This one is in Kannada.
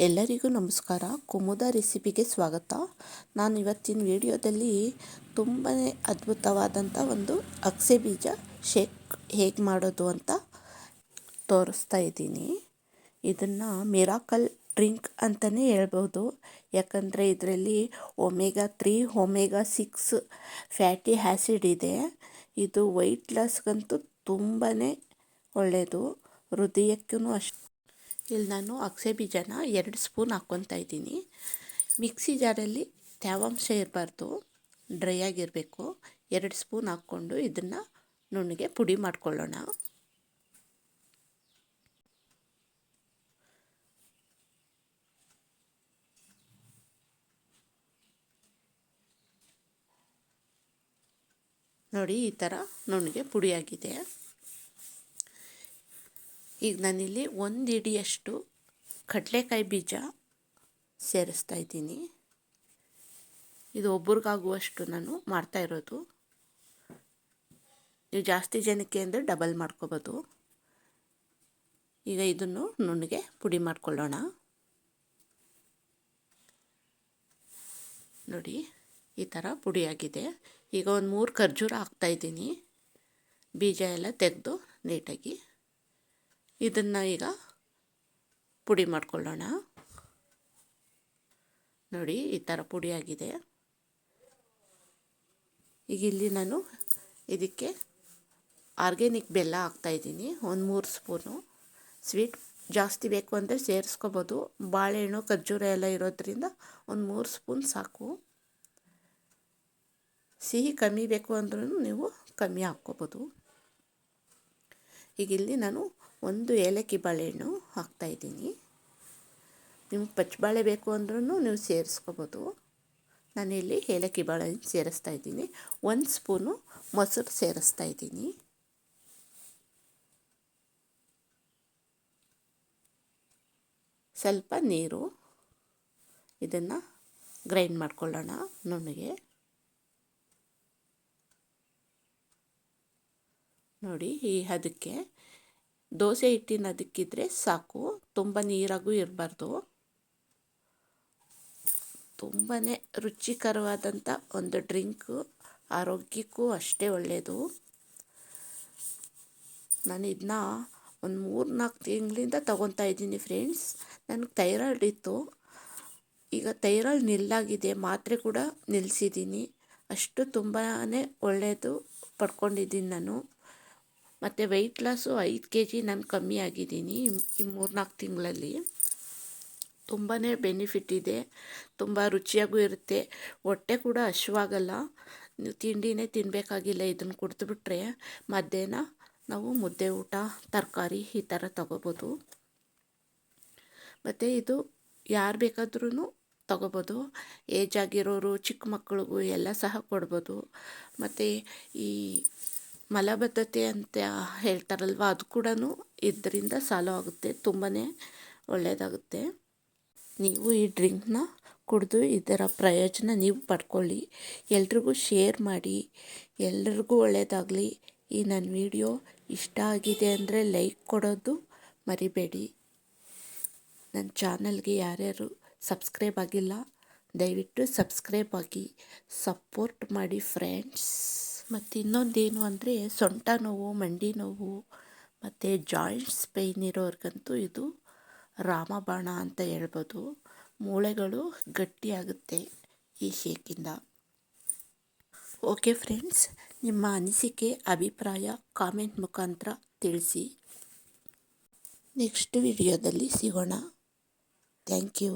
ಎಲ್ಲರಿಗೂ ನಮಸ್ಕಾರ. ಕುಮುದ ರೆಸಿಪಿಗೆ ಸ್ವಾಗತ. ನಾನು ಇವತ್ತಿನ ವಿಡಿಯೋದಲ್ಲಿ ತುಂಬಾ ಅದ್ಭುತವಾದಂಥ ಒಂದು ಅಗಸೆ ಬೀಜ ಶೇಕ್ ಹೇಗೆ ಮಾಡೋದು ಅಂತ ತೋರಿಸ್ತಾ ಇದ್ದೀನಿ. ಇದನ್ನು ಮಿರಾಕಲ್ ಡ್ರಿಂಕ್ ಅಂತಲೇ ಹೇಳ್ಬೋದು. ಯಾಕಂದರೆ ಇದರಲ್ಲಿ omega three, omega six fatty acid ಇದೆ. ಇದು ವೈಟ್ ಲಾಸ್ಗಂತೂ ತುಂಬಾ ಒಳ್ಳೆಯದು ಹೃದಯಕ್ಕೂ ಅಷ್ಟು ಇಲ್ಲಿ ನಾನು ಅಗಸೆ ಬೀಜನ ಎರಡು ಸ್ಪೂನ್ ಹಾಕ್ಕೊತಾ ಇದ್ದೀನಿ. ಮಿಕ್ಸಿ ಜಾರಲ್ಲಿ ತೇವಾಂಶ ಇರಬಾರ್ದು, ಡ್ರೈ ಆಗಿರಬೇಕು. ಎರಡು ಸ್ಪೂನ್ ಹಾಕ್ಕೊಂಡು ಇದನ್ನು ನುಣ್ಣಗೆ ಪುಡಿ ಮಾಡ್ಕೊಳ್ಳೋಣ. ನೋಡಿ ಈ ಥರ ನುಣ್ಣಗೆ ಪುಡಿಯಾಗಿದೆ ಈಗ ನಾನಿಲ್ಲಿ ಒಂದು ಇಡಿಯಷ್ಟು ಕಡಲೆಕಾಯಿ ಬೀಜ ಸೇರಿಸ್ತಾ ಇದ್ದೀನಿ. ಇದು ಒಬ್ರಿಗಾಗುವಷ್ಟು ನಾನು ಮಾಡ್ತಾ ಇರೋದು. ನೀವು ಜಾಸ್ತಿ ಜನಕ್ಕೆ ಅಂದರೆ ಡಬಲ್ ಮಾಡ್ಕೋಬೋದು. ಈಗ ಇದನ್ನು ನುಣ್ಣಗೆ ಪುಡಿ ಮಾಡ್ಕೊಳ್ಳೋಣ. ನೋಡಿ, ಈ ಥರ ಪುಡಿಯಾಗಿದೆ ಈಗ ಒಂದು ಮೂರು ಖರ್ಜೂರ ಹಾಕ್ತಾಯಿದ್ದೀನಿ ಬೀಜ ಎಲ್ಲ ತೆಗೆದು ನೀಟಾಗಿ ಇದನ್ನು ಈಗ ಪುಡಿ ಮಾಡ್ಕೊಳ್ಳೋಣ. ನೋಡಿ, ಈ ಥರ ಪುಡಿಯಾಗಿದೆ ಈಗ ಇಲ್ಲಿ ನಾನು ಇದಕ್ಕೆ ಆರ್ಗ್ಯಾನಿಕ್ ಬೆಲ್ಲ ಹಾಕ್ತಾಯಿದ್ದೀನಿ ಒಂದು ಮೂರು ಸ್ಪೂನು. ಸ್ವೀಟ್ ಜಾಸ್ತಿ ಬೇಕು ಅಂದರೆ ಸೇರಿಸ್ಕೋಬೋದು. ಬಾಳೆಹಣ್ಣು, ಖರ್ಜೂರ ಎಲ್ಲ ಇರೋದ್ರಿಂದ ಒಂದು ಮೂರು ಸ್ಪೂನ್ ಸಾಕು. ಸಿಹಿ ಕಮ್ಮಿ ಬೇಕು ಅಂದ್ರೂ ನೀವು ಕಮ್ಮಿ ಹಾಕ್ಕೋಬೋದು. ಈಗ ಇಲ್ಲಿ ನಾನು ಒಂದು ಏಲಕ್ಕಿ ಬಾಳೆಹಣ್ಣು ಹಾಕ್ತಾಯಿದ್ದೀನಿ ನಿಮ್ಗೆ ಪಚ್ಚಬಾಳೆ ಬೇಕು ಅಂದ್ರೂ ನೀವು ಸೇರಿಸ್ಕೋಬೋದು. ನಾನಿಲ್ಲಿ ಏಲಕ್ಕಿ ಬಾಳೆಹಣ್ಣು ಸೇರಿಸ್ತಾ ಇದ್ದೀನಿ. ಒಂದು ಸ್ಪೂನು ಮೊಸರು ಸೇರಿಸ್ತಾ ಇದ್ದೀನಿ. ಸ್ವಲ್ಪ ನೀರು ಇದನ್ನು ಗ್ರೈಂಡ್ ಮಾಡ್ಕೊಳ್ಳೋಣ ನುಣ್ಣಗೆ ನೋಡಿ, ಈ ಅದಕ್ಕೆ ದೋಸೆ ಹಿಟ್ಟಿನ ಅದಕ್ಕಿದ್ರೆ ಸಾಕು. ತುಂಬ ನೀರಾಗೂ ಇರಬಾರ್ದು. ತುಂಬಾ ರುಚಿಕರವಾದಂಥ ಒಂದು ಡ್ರಿಂಕು, ಆರೋಗ್ಯಕ್ಕೂ ಅಷ್ಟೇ ಒಳ್ಳೆಯದು ನಾನು ಇದನ್ನ ಒಂದು ಮೂರು ನಾಲ್ಕು ತಿಂಗಳಿಂದ ತೊಗೊತಾ ಇದ್ದೀನಿ ಫ್ರೆಂಡ್ಸ್. ನನಗೆ ಥೈರಾಯ್ಡ್ ಇತ್ತು. ಈಗ ಥೈರಾಯ್ಡ್ ನಿಲ್ಲಾಗಿದೆ. ಮಾತ್ರೆ ಕೂಡ ನಿಲ್ಲಿಸಿದ್ದೀನಿ ಅಷ್ಟು ತುಂಬಾ ಒಳ್ಳೆಯದು ಪಡ್ಕೊಂಡಿದ್ದೀನಿ ನಾನು. ಮತ್ತು ವೆಯ್ಟ್ ಲಾಸು ಐದು ಕೆ ಜಿ ನಾನು ಕಮ್ಮಿ ಆಗಿದ್ದೀನಿ. ಈ ಮೂರ್ನಾಲ್ಕು ತಿಂಗಳಲ್ಲಿ. ತುಂಬಾ ಬೆನಿಫಿಟ್ ಇದೆ. ತುಂಬ ರುಚಿಯಾಗೂ ಇರುತ್ತೆ. ಹೊಟ್ಟೆ ಕೂಡ ಹಶ್ವಾಗಲ್ಲ. ನೀವು ತಿಂಡಿನೇ ತಿನ್ನಬೇಕಾಗಿಲ್ಲ ಇದನ್ನು ಕುಡಿದ್ಬಿಟ್ರೆ ಮಧ್ಯಾಹ್ನ ನಾವು ಮುದ್ದೆ ಊಟ, ತರಕಾರಿ ಈ ಥರ ತಗೋಬೋದು. ಮತ್ತು ಇದು ಯಾರು ಬೇಕಾದ್ರೂ ತಗೋಬೋದು. ಏಜ್ ಆಗಿರೋರು, ಚಿಕ್ಕ ಮಕ್ಕಳಿಗೂ ಎಲ್ಲ ಸಹ ಕೊಡ್ಬೋದು. ಮತ್ತು ಈ ಮಲಬದ್ಧತೆ ಅಂತ ಹೇಳ್ತಾರಲ್ವ? ಅದು ಕೂಡ ಇದರಿಂದ ಸಾಲ್ವ್ ಆಗುತ್ತೆ. ತುಂಬಾ ಒಳ್ಳೆಯದಾಗುತ್ತೆ ನೀವು ಈ ಡ್ರಿಂಕ್ನ ಕುಡಿದು ಇದರ ಪ್ರಯೋಜನ ನೀವು ಪಡ್ಕೊಳ್ಳಿ. ಎಲ್ರಿಗೂ ಶೇರ್ ಮಾಡಿ. ಎಲ್ರಿಗೂ ಒಳ್ಳೆಯದಾಗಲಿ ಈ ನನ್ನ ವಿಡಿಯೋ ಇಷ್ಟ ಆಗಿದೆ ಅಂದರೆ ಲೈಕ್ ಕೊಡೋದು ಮರಿಬೇಡಿ. ನನ್ನ ಚಾನಲ್ಗೆ ಯಾರ್ಯಾರು ಸಬ್ಸ್ಕ್ರೈಬ್ ಆಗಿಲ್ಲ, ದಯವಿಟ್ಟು ಸಬ್ಸ್ಕ್ರೈಬ್ ಆಗಿ, ಸಪೋರ್ಟ್ ಮಾಡಿ ಫ್ರೆಂಡ್ಸ್. ಮತ್ತು ಇನ್ನೊಂದೇನು ಅಂದರೆ ಸೊಂಟ ನೋವು, ಮಂಡಿ ನೋವು, ಮತ್ತು ಜಾಯಿಂಟ್ಸ್ ಪೇಯ್ನ್ ಇರೋರ್ಗಂತೂ ಇದು ರಾಮಬಾಣ ಅಂತ ಹೇಳ್ಬೋದು. ಮೂಳೆಗಳು ಗಟ್ಟಿಯಾಗುತ್ತೆ ಈ ಶೇಕಿಂದ. ಓಕೆ ಫ್ರೆಂಡ್ಸ್ ನಿಮ್ಮ ಅನಿಸಿಕೆ, ಅಭಿಪ್ರಾಯ ಕಾಮೆಂಟ್ ಮುಖಾಂತರ ತಿಳಿಸಿ. ನೆಕ್ಸ್ಟ್ ವಿಡಿಯೋದಲ್ಲಿ ಸಿಗೋಣ. Thank you